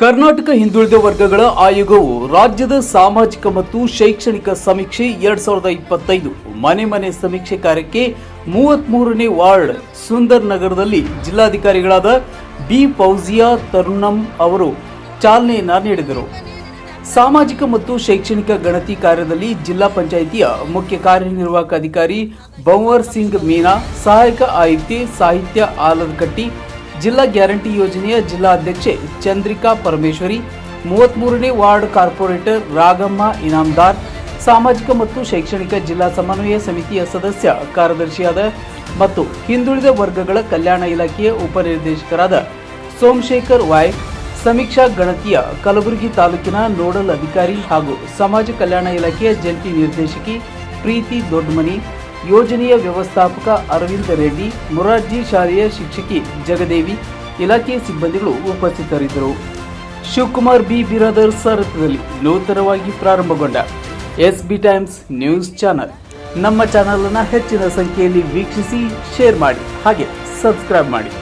ಕರ್ನಾಟಕ ಹಿಂದುಳಿದ ವರ್ಗಗಳ ಆಯೋಗವು ರಾಜ್ಯದ ಸಾಮಾಜಿಕ ಮತ್ತು ಶೈಕ್ಷಣಿಕ ಸಮೀಕ್ಷೆ ಎರಡ್ ಸಾವಿರದ ಇಪ್ಪತ್ತೈದು ಮನೆ ಮನೆ ಸಮೀಕ್ಷೆ ಕಾರ್ಯಕ್ಕೆ ಮೂವತ್ಮೂರನೇ ವಾರ್ಡ್ ಸುಂದರ್ ನಗರದಲ್ಲಿ ಜಿಲ್ಲಾಧಿಕಾರಿಗಳಾದ ಬಿ ಫೌಜಿಯಾ ತರುಣಂ ಅವರು ಚಾಲನೆಯನ್ನ ನೀಡಿದರು. ಸಾಮಾಜಿಕ ಮತ್ತು ಶೈಕ್ಷಣಿಕ ಗಣತಿ ಕಾರ್ಯದಲ್ಲಿ ಜಿಲ್ಲಾ ಪಂಚಾಯಿತಿಯ ಮುಖ್ಯ ಕಾರ್ಯನಿರ್ವಾಹಕ ಅಧಿಕಾರಿ ಬಂವರ್ ಸಿಂಗ್ ಮೀನಾ, ಸಹಾಯಕ ಆಯುಕ್ತೆ ಸಾಹಿತ್ಯ ಆಲದಕಟ್ಟಿ ಜಿಲ್ಲಾ ಗ್ಯಾರಂಟಿ ಯೋಜನೆಯ ಜಿಲ್ಲಾ ಅಧ್ಯಕ್ಷೆ ಚಂದ್ರಿಕಾ ಪರಮೇಶ್ವರಿ, ಮೂವತ್ಮೂರನೇ ವಾರ್ಡ್ ಕಾರ್ಪೊರೇಟರ್ ರಾಗಮ್ಮ ಇನಾಮದಾರ್, ಸಾಮಾಜಿಕ ಮತ್ತು ಶೈಕ್ಷಣಿಕ ಜಿಲ್ಲಾ ಸಮನ್ವಯ ಸಮಿತಿಯ ಸದಸ್ಯ ಕಾರ್ಯದರ್ಶಿಯಾದ ಮತ್ತು ಹಿಂದುಳಿದ ವರ್ಗಗಳ ಕಲ್ಯಾಣ ಇಲಾಖೆಯ ಉಪನಿರ್ದೇಶಕರಾದ ಸೋಮಶೇಖರ್ ವಾಯ್, ಸಮೀಕ್ಷಾ ಗಣತಿಯ ಕಲಬುರಗಿ ತಾಲೂಕಿನ ನೋಡಲ್ ಅಧಿಕಾರಿ ಹಾಗೂ ಸಮಾಜ ಕಲ್ಯಾಣ ಇಲಾಖೆಯ ಜಂಟಿ ನಿರ್ದೇಶಕಿ ಪ್ರೀತಿ ದೊಡ್ಡಮನಿ ಯೋಜನೆಯ ವ್ಯವಸ್ಥಾಪಕ ಅರವಿಂದ ರೆಡ್ಡಿ, ಮೊರಾರ್ಜಿ ಶಾಲೆಯ ಶಿಕ್ಷಕಿ ಜಗದೇವಿ ಇಲಾಖೆಯ ಸಿಬ್ಬಂದಿಗಳು ಉಪಸ್ಥಿತರಿದ್ದರು. ಶಿವಕುಮಾರ್ ಬಿ ಬಿರಾದರ್ ಸಾರಥ್ಯದಲ್ಲಿ ನೂತನವಾಗಿ ಪ್ರಾರಂಭಗೊಂಡ S B times news channel. ನಮ್ಮ ಚಾನಲ್ ಅನ್ನು ಹೆಚ್ಚಿನ ಸಂಖ್ಯೆಯಲ್ಲಿ ವೀಕ್ಷಿಸಿ, ಶೇರ್ ಮಾಡಿ, ಹಾಗೆ ಸಬ್ಸ್ಕ್ರೈಬ್ ಮಾಡಿ.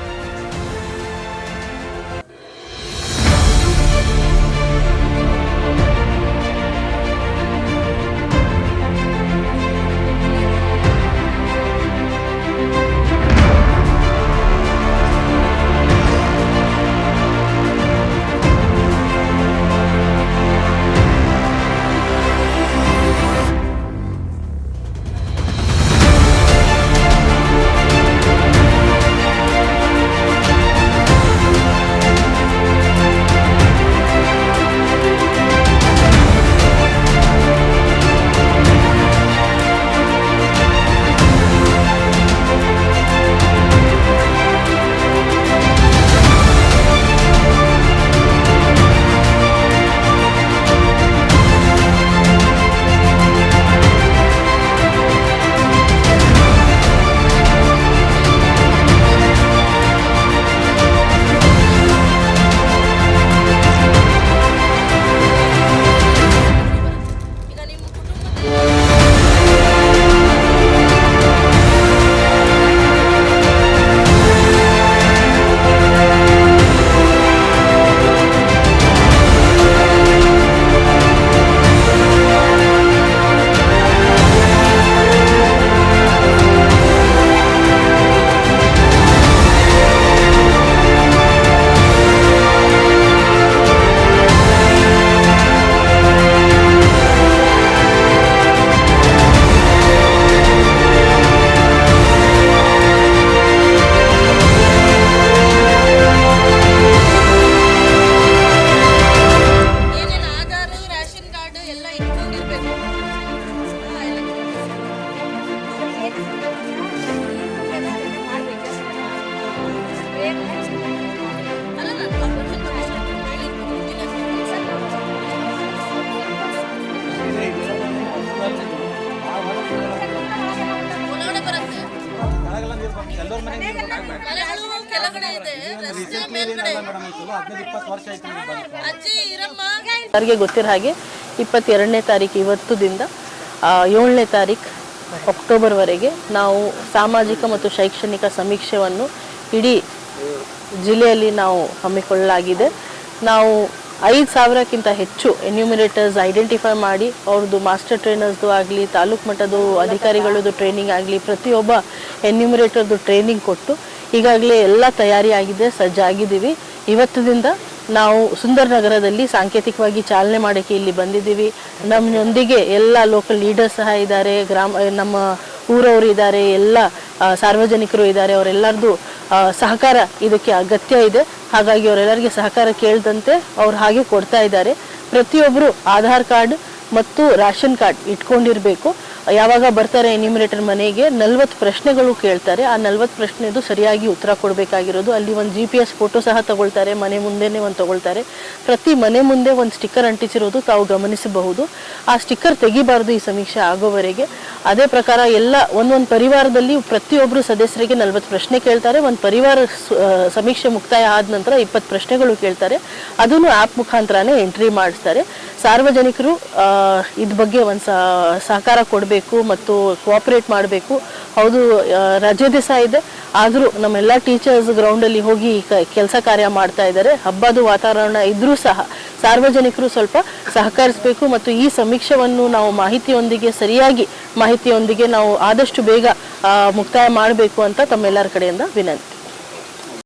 ಮನೆಗಳು ಕೆಳಗಡೆ ಇದೆ. ರಸ್ತೆ ಮೇಲ್ಗಡೆ. ಅಜ್ಜಿ ಇರಮ್ಮ. ಎಲ್ಲರಿಗೆ ಗೊತ್ತಿರೋ ಹಾಗೆ ಇಪ್ಪತ್ತೆರಡನೇ ತಾರೀಕು ಇವತ್ತುದಿಂದ ಏಳನೇ ತಾರೀಕು ಅಕ್ಟೋಬರ್ವರೆಗೆ ನಾವು ಸಾಮಾಜಿಕ ಮತ್ತು ಶೈಕ್ಷಣಿಕ ಸಮೀಕ್ಷೆಯನ್ನು ಇಡೀ ಜಿಲ್ಲೆಯಲ್ಲಿ ನಾವು ಹಮ್ಮಿಕೊಳ್ಳಲಾಗಿದೆ. ನಾವು ಐದು ಸಾವಿರಕ್ಕಿಂತ ಹೆಚ್ಚು ಎನ್ಯೂಮಿರೇಟರ್ಸ್ ಐಡೆಂಟಿಫೈ ಮಾಡಿ ಅವ್ರದ್ದು ಮಾಸ್ಟರ್ ಟ್ರೈನರ್ಸ್ದು ಆಗಲಿ, ತಾಲೂಕು ಮಟ್ಟದ ಅಧಿಕಾರಿಗಳದ್ದು ಟ್ರೈನಿಂಗ್ ಆಗಲಿ, ಪ್ರತಿಯೊಬ್ಬ ಎನ್ಯೂಮಿರೇಟರ್ದು ಟ್ರೈನಿಂಗ್ ಕೊಟ್ಟು ಈಗಾಗಲೇ ಎಲ್ಲ ತಯಾರಿ ಆಗಿದೆ, ಸಜ್ಜಾಗಿದ್ದೀವಿ. ಇವತ್ತಿನಿಂದ ನಾವು ಸುಂದರ್ ನಗರದಲ್ಲಿ ಸಾಂಕೇತಿಕವಾಗಿ ಚಾಲನೆ ಮಾಡೋಕ್ಕೆ ಇಲ್ಲಿ ಬಂದಿದ್ದೀವಿ. ನಮ್ಮೊಂದಿಗೆ ಎಲ್ಲ ಲೋಕಲ್ ಲೀಡರ್ಸ್ ಸಹ ಇದ್ದಾರೆ, ಗ್ರಾಮ, ನಮ್ಮ ಊರವರು ಇದ್ದಾರೆ, ಎಲ್ಲ ಸಾರ್ವಜನಿಕರು ಇದ್ದಾರೆ ಅವರೆಲ್ಲರದು ಸಹಕಾರ ಇದಕ್ಕೆ ಅಗತ್ಯ ಇದೆ. ಹಾಗಾಗಿ ಅವರೆಲ್ಲರಿಗೆ ಸಹಕಾರ ಕೇಳಿದಂತೆ ಅವ್ರು ಹಾಗೆ ಕೊಡ್ತಾ ಇದ್ದಾರೆ. ಪ್ರತಿಯೊಬ್ಬರು ಆಧಾರ್ ಕಾರ್ಡ್ ಮತ್ತು ರೇಷನ್ ಕಾರ್ಡ್ ಇಟ್ಕೊಂಡಿರಬೇಕು. ಯಾವಾಗ ಬರ್ತಾರೆ ಎನಿಮಿನೇಟರ್ ಮನೆಗೆ ನಲ್ವತ್ತು ಪ್ರಶ್ನೆಗಳು ಕೇಳ್ತಾರೆ. ಆ ನಲ್ವತ್ತು ಪ್ರಶ್ನೆದು ಸರಿಯಾಗಿ ಉತ್ತರ ಕೊಡಬೇಕಾಗಿರೋದು. ಅಲ್ಲಿ ಒಂದು ಜಿ ಪಿ ಎಸ್ ಫೋಟೋ ಸಹ ತಗೊಳ್ತಾರೆ, ಮನೆ ಮುಂದೆನೇ ಒಂದು ತಗೊಳ್ತಾರೆ. ಪ್ರತಿ ಮನೆ ಮುಂದೆ ಒಂದು ಸ್ಟಿಕ್ಕರ್ ಅಂಟಿಸಿರೋದು ತಾವು ಗಮನಿಸಬಹುದು. ಆ ಸ್ಟಿಕ್ಕರ್ ತೆಗಿಬಾರ್ದು ಈ ಸಮೀಕ್ಷೆ ಆಗೋವರೆಗೆ. ಅದೇ ಪ್ರಕಾರ ಎಲ್ಲ ಒಂದೊಂದು ಪರಿವಾರದಲ್ಲಿ ಪ್ರತಿಯೊಬ್ಬರು ಸದಸ್ಯರಿಗೆ ನಲ್ವತ್ತು ಪ್ರಶ್ನೆ ಕೇಳ್ತಾರೆ. ಒಂದು ಪರಿವಾರ ಸಮೀಕ್ಷೆ ಮುಕ್ತಾಯ ಆದ ನಂತರ ಇಪ್ಪತ್ತು ಪ್ರಶ್ನೆಗಳು ಕೇಳ್ತಾರೆ. ಅದನ್ನು ಆ್ಯಪ್ ಮುಖಾಂತರನೇ ಎಂಟ್ರಿ ಮಾಡಿಸ್ತಾರೆ. ಸಾರ್ವಜನಿಕರು ಇದ್ರ ಇದ್ ಬಗ್ಗೆ ಒಂದು ಸಹಕಾರ ಕೊಡಬೇಕು. ಸಹಕರಿಸಬೇಕು ಮತ್ತು ಕೋಆಪರೇಟ್ ಮಾಡಬೇಕು. ಹೌದು ರಜೆ ದಿವಸ ಇದೆ. ಆದರೂ ನಮ್ಮೆಲ್ಲ ಟೀಚರ್ಸ್ ಗ್ರೌಂಡಲ್ಲಿ ಹೋಗಿ ಕೆಲಸ ಕಾರ್ಯ ಮಾಡ್ತಾ ಇದ್ದಾರೆ. ಹಬ್ಬದ ವಾತಾವರಣ ಇದ್ರೂ ಸಹ, ಸಾರ್ವಜನಿಕರು ಸ್ವಲ್ಪ ಸಹಕರಿಸಬೇಕು ಮತ್ತು ಈ ಸಮೀಕ್ಷೆಯನ್ನು ನಾವು ಮಾಹಿತಿಯೊಂದಿಗೆ, ಸರಿಯಾಗಿ ಮಾಹಿತಿಯೊಂದಿಗೆ ನಾವು ಆದಷ್ಟು ಬೇಗ ಮುಕ್ತಾಯ ಮಾಡಬೇಕು ಅಂತ ತಮ್ಮೆಲ್ಲರ ಕಡೆಯಿಂದ ವಿನಂತಿ.